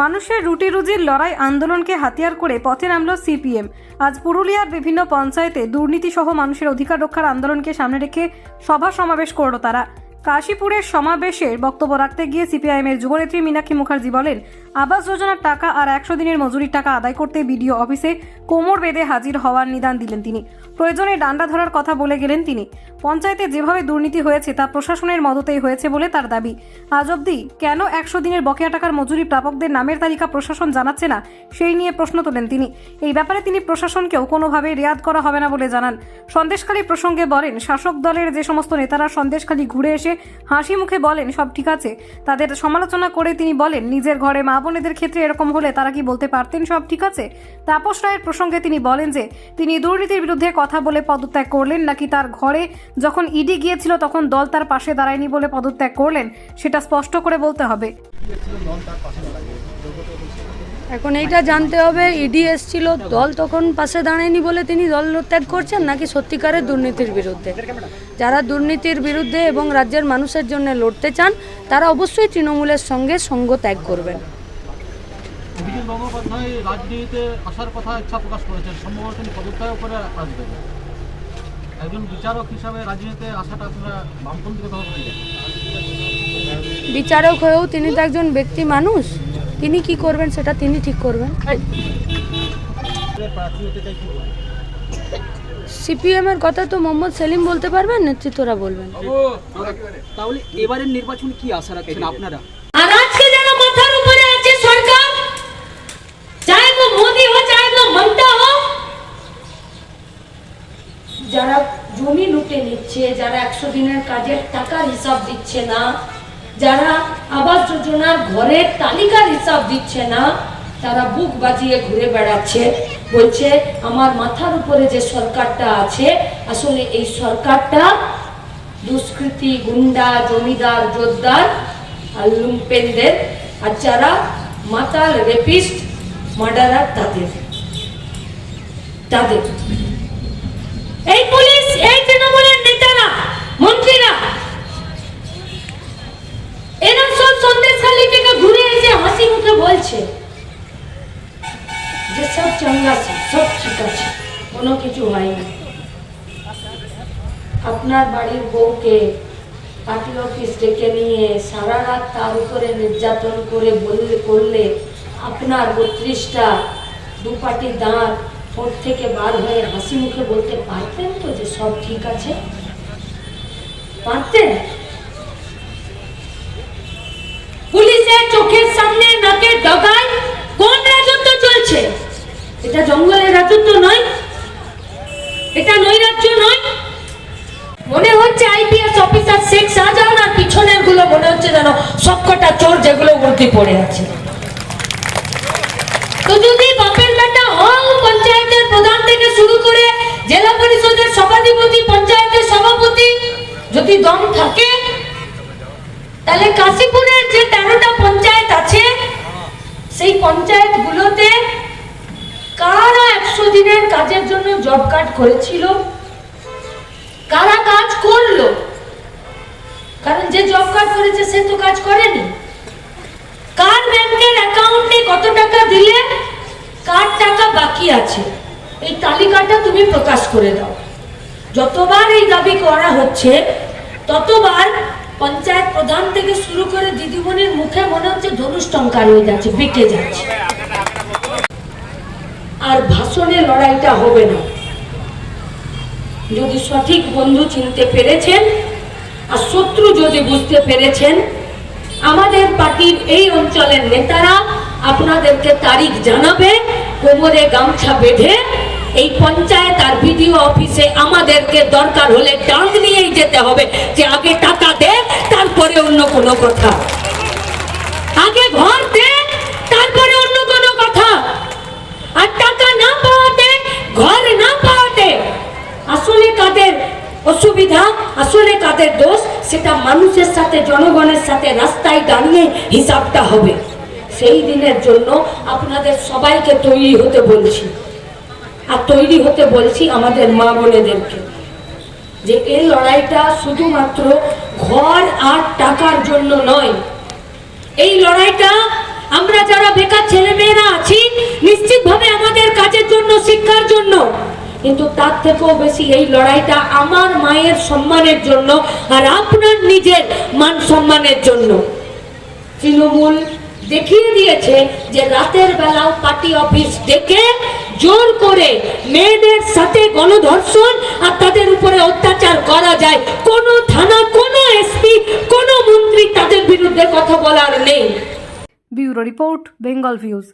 মানুষের রুটি রুজির লড়াই আন্দোলনকে হাতিয়ার করে পথে নামল সিপিএম। আজ পুরুলিয়ার বিভিন্ন পঞ্চায়েতে দুর্নীতিসহ মানুষের অধিকার রক্ষার আন্দোলনকে সামনে রেখে সভা সমাবেশ করল তারা। কাশীপুরের সমাবেশে বক্তব্য রাখতে গিয়ে সিপিআইএমের যুবনেত্রী মীনাক্ষী মুখার্জি বলেন, আবাস যোজনার টাকা আর একশো দিনের মজুরির টাকা আদায় করতে বিডিও অফিসে কোমর বেঁধে হাজির হওয়ার নিদান দিলেন তিনি। প্রয়োজনে ডান্ডা ধরার কথা বলে গেলেন তিনি। পঞ্চায়েতে যেভাবে দুর্নীতি হয়েছে তা প্রশাসনের মদতেই হয়েছে বলে তার দাবি। আজ অবধি কেন একশো দিনের বকেয়া টাকার মজুরি প্রাপকদের নামের তালিকা প্রশাসন জানাচ্ছে না, সেই নিয়ে প্রশ্ন তোলেন তিনি। এই ব্যাপারে তিনি প্রশাসনকেও কোনোভাবে রেয়াদ করা হবে না বলে জানান। সন্দেশখালী প্রসঙ্গে বলেন, শাসক দলের যে সমস্ত নেতারা সন্দেশখালী ঘুরে এসে হাসি মুখে বলেন, সব ঠিক আছে। তাদের সমালোচনা করে তিনি বলেন, নিজের ঘরে মা বোনেদের ক্ষেত্রে এরকম হলে তারা কি বলতে পারতেন সব ঠিক আছে? তাপস রায়ের প্রসঙ্গে তিনি বলেন যে, তিনি দুর্নীতির বিরুদ্ধে কথা বলে পদত্যাগ করলেন নাকি তার ঘরে যখন ইডি গিয়েছিল তখন দল তার পাশে দাঁড়ায়নি বলে পদত্যাগ করলেন, সেটা স্পষ্ট করে বলতে হবে। এখন এইটা জানতে হবে ইডি এসছিল দল তখন পাশে দাঁড়ায়নি বলে তিনি দল ত্যাগ করছেন নাকি সত্যিকারের দুর্নীতির বিরুদ্ধে? যারা দুর্নীতির বিরুদ্ধে এবং রাজ্যের মানুষের জন্য লড়তে চান তারা অবশ্যই তৃণমূলের সঙ্গে সঙ্গ ত্যাগ করবেন। রাজনীতিতে আসার কথা ইচ্ছা প্রকাশ করেছেন সম্ভবত তিনি পদত্যাগ করে আসবেন। একজন বিচারক হিসাবে রাজনীতিতে আসাটা আপনারা বামপন্থী কথা বিচারক হয়েও তিনি তো একজন ব্যক্তি মানুষ? তিনি কি করবেন সেটা তিনি ঠিক করবেন? সিপিএম এর কথা তো মোহাম্মদ সেলিম বলতে পারবেন নেতৃত্বরা বলবেন? তাহলে এবারের নির্বাচন কি আশা রাখছেন আপনারা? যারা জমি লুটে নিচ্ছে যারা একশো দিনের কাজের টাকার হিসাব দিচ্ছে না যারা আবাস যোজনার ঘরের তালিকার হিসাব দিচ্ছে না, তারা বুক বাজিয়ে ঘুরে বেড়াচ্ছে। বলছে, আমার মাথার উপরে যে সরকারটা আছে, আসলে এই সরকারটা দুষ্কৃতি, গুন্ডা, জমিদার, জোরদার আর লুম্পেনদের আর যারা মাতাল রেপিস্ট মার্ডারার তাদের। তাদের। এই পুলিশ, এই তৃণমূলের নেতারা, মন্ত্রীরা এরা সব সন্দেশখালী থেকে ঘুরে এসে হাসি বলছে যে সব চাঙ্গাছে সব ঠিক আছে, কোনো কিছু হয়নি আপনার বাড়ির বউকে পার্টি অফিস ডেকে নিয়ে সারা রাত তার উপরে নির্যাতন করে বললে করলে আপনার বত্রিশটা দু পাটি দাঁত ঠোঁট থেকে বার হয়ে হাসি মুখে বলতে পারতেন তো যে সব ঠিক আছে? পারতেন? এটা নয়। মনে হচ্ছে আইপিএস অফিসার শেখ শাহজাহান আর পিছনেরগুলো মনে হচ্ছে যেন সবকটা চোর যেগুলো উর্দি পড়ে আছে। তো যদি বাপের বেটা হও পঞ্চায়েতের প্রধান থেকে শুরু করে জেলা পরিষদের সভাধিপতি, পঞ্চায়েতের সভাপতি, যদি দম থাকে, তাহলে কাশীপুরের যে তেরোটা পঞ্চায়েত আছে, সেই পঞ্চায়েতগুলোতে কারা একশো দিনের কাজের জন্য জব কার্ড করেছিল? কাজ করেনি? কার ব্যাংকের অ্যাকাউন্টে কত টাকা দিলে কার টাকা বাকি আছে? এই তালিকাটা তুমি প্রকাশ করে দাও। যতবার এই দাবি করা হচ্ছে, ততবার পঞ্চায়েত প্রধান থেকে শুরু করে দিদিমণির মুখে মনে হচ্ছে ধনুষ টঙ্কার হয়ে যাচ্ছে, বেঁকে যাচ্ছে। আর ভাষণে লড়াইটা হবে না। যদি সঠিক বন্ধু চিনতে পেরেছেন, আর শত্রু যদি বুঝতে পেরেছেন আমাদের পার্টির এই অঞ্চলের নেতারা আপনাদেরকে তারিখ জানাবে, কোমরে গামছা বেঁধে এই পঞ্চায়েত আর বিডিও অফিসে আমাদেরকে দরকার হলে ডাক নিয়েই যেতে হবে যে আগে টাকা দে, তারপরে অন্য কোনো কথা। আগে ঘর দে তারপরে অন্য কোনো কথা আর টাকা না পাওয়াতে ঘর না পাওয়াতে আসলে কাদের অসুবিধা আসলে কাদের দোষ সেটা মানুষের সাথে, জনগণের সাথে রাস্তায় দাঁড়িয়ে হিসাবটা হবে। সেই দিনের জন্য আপনাদের সবাইকে তৈরি হতে বলছি। আর তৈরি হতে বলছি আমাদের মা বোনেদেরকে যে এই লড়াইটা শুধুমাত্র ঘর আর টাকার জন্য নয়। এই লড়াইটা আমরা যারা বেকার ছেলেমেয়েরা আছি, নিশ্চিতভাবে আমাদের কাজের জন্য, শিক্ষার জন্য কিন্তু তার থেকেও বেশি এই লড়াইটা আমার মায়ের সম্মানের জন্য আর আপনার নিজের মান সম্মানের জন্য। তৃণমূল দেখিয়ে দিয়েছে যে রাতের বেলাও পার্টি অফিস ডেকে জোর করে মেয়েদের সাথে গণধর্ষণ আর তাদের উপরে অত্যাচার করা যায়। কোনো থানা, কোনো এসপি, কোনো মন্ত্রী তাদের বিরুদ্ধে কথা বলার নেই। Bureau report, Bengal views.